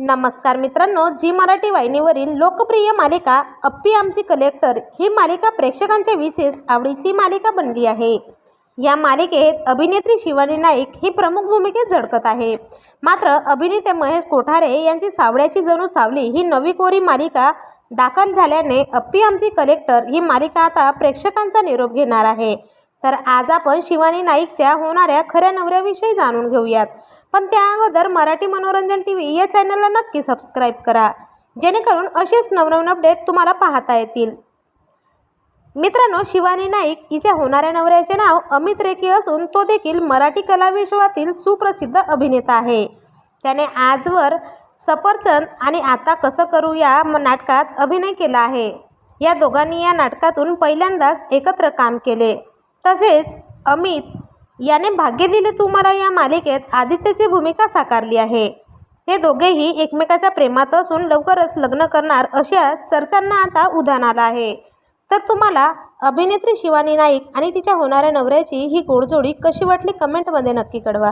नमस्कार मित्रांनो जी मराठी वाहिनीवरील लोकप्रिय मालिका अप्पी आमची कलेक्टर ही मालिका प्रेक्षकांच्या विशेष आवडीची मालिका बनली आहे. या मालिकेत अभिनेत्री शिवानी नाईक ही प्रमुख भूमिकेत झळकत आहे. मात्र अभिनेते महेश कोठारे यांची सावळ्याची जणू सावली ही नवी कोरी मालिका दाखल झाल्याने अप्पी आमची कलेक्टर ही मालिका आता प्रेक्षकांचा निरोप घेणार आहे. तर आज आपण शिवानी नाईकच्या होणाऱ्या खऱ्या नवऱ्याविषयी जाणून घेऊयात. पण त्या अगोदर मराठी मनोरंजन टी व्ही या चॅनलला नक्की सबस्क्राईब करा. जेणेकरून असेच नवनवीन अपडेट तुम्हाला पाहता येतील. मित्रांनो शिवानी नाईक हिच्या होणाऱ्या नवऱ्याचे नाव अमित रेखी असून तो देखील मराठी कलाविश्वातील सुप्रसिद्ध अभिनेता आहे. त्याने आजवर सफरचंद आणि आता कसं करू या म- नाटकात अभिनय केला आहे. या दोघांनी या नाटकातून पहिल्यांदाच एकत्र काम केले. तसेच अमित याने भाग्य दिले तू मला या मालिकेत आदित्यची भूमिका साकारली आहे. हे दोघेही एकमेकाच्या प्रेमात असून लवकरच लग्न करणार अशा चर्चांना आता उधाण आलं आहे. तर तुम्हाला अभिनेत्री शिवानी नाईक आणि तिच्या होणाऱ्या नवऱ्याची ही गोडजोडी कशी वाटली कमेंटमध्ये नक्की कळवा.